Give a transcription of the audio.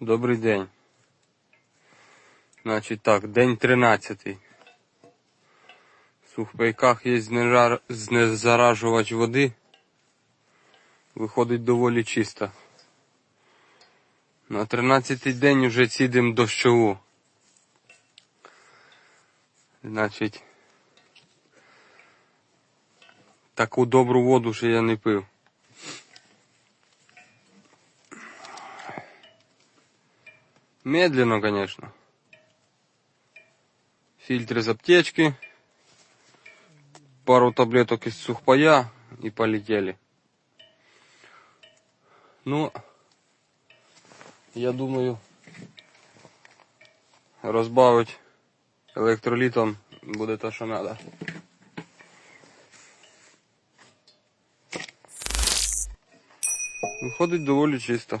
Добрий день. Значить так, день 13. В сухпайках є знезаражувач води. Виходить доволі чисто. На 13-й день вже цідим дощову. Значить, таку добру воду ще я не пив. Медленно, конечно. Фильтр из аптечки. Пару таблеток из сухпая и полетели. Ну, я думаю, розбавить електролітом буде те, що треба. Виходить доволі чисто.